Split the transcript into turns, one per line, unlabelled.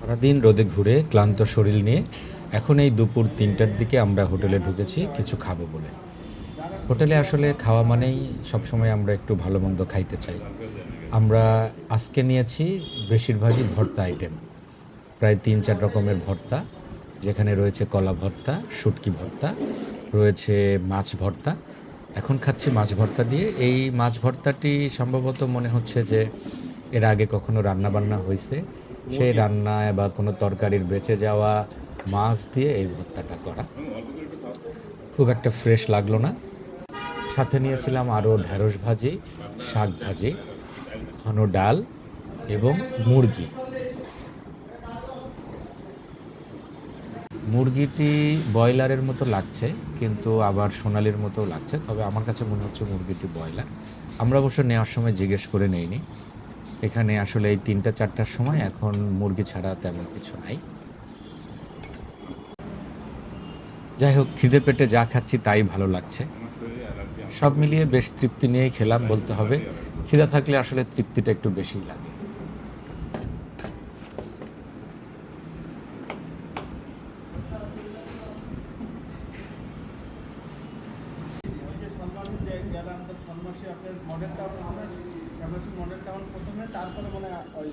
সারাদিন রোদে ঘুরে ক্লান্ত শরীর নিয়ে এখন এই দুপুর তিনটার দিকে আমরা হোটেলে ঢুকেছি, কিছু খাব বলে। হোটেলে আসলে খাওয়া মানেই সবসময় আমরা একটু ভালো মন্দ খাইতে চাই। আমরা আজকে নিয়েছি বেশিরভাগই ভর্তা আইটেম প্রায় তিন চার রকমের ভর্তা, যেখানে রয়েছে কলা ভর্তা, শুটকি ভর্তা, রয়েছে মাছ ভর্তা। এখন খাচ্ছি মাছ ভর্তা দিয়ে। এই মাছ ভর্তাটি সম্ভবত মনে হচ্ছে যে এর আগে কখনো রান্না বান্না হয়েছে সেই রান্নায় বা কোনো তরকারির বেঁচে যাওয়া মাছ দিয়ে এই ভর্তাটা করা। খুব একটা ফ্রেশ লাগল না। সাথে নিয়েছিলাম আরও ঢ্যাঁড়স ভাজি, শাক ভাজি, ঘন ডাল এবং মুরগি। মুরগিটি ব্রয়লারের মতো লাগছে, কিন্তু আবার সোনালির মতো লাগছে, তবে আমার কাছে মনে হচ্ছে মুরগিটি ব্রয়লার। আমরা অবশ্য নেওয়ার সময় জিজ্ঞেস করে নেইনি। এখানে আসলে এই তিনটা, চারটার সময় এখন মুরগি ছাড়া তেমন কিছু নাই। যাই হোক, খিদে পেটে যা খাচ্ছি তাই ভালো লাগছে। সব মিলিয়ে বেশ তৃপ্তি নিয়েই খেলাম বলতে হবে। খিদা থাকলে আসলে তৃপ্তিটা একটু বেশিই লাগে।
আপনার আমরা মডেল টাউন প্রথমে তারপরে মানে ওই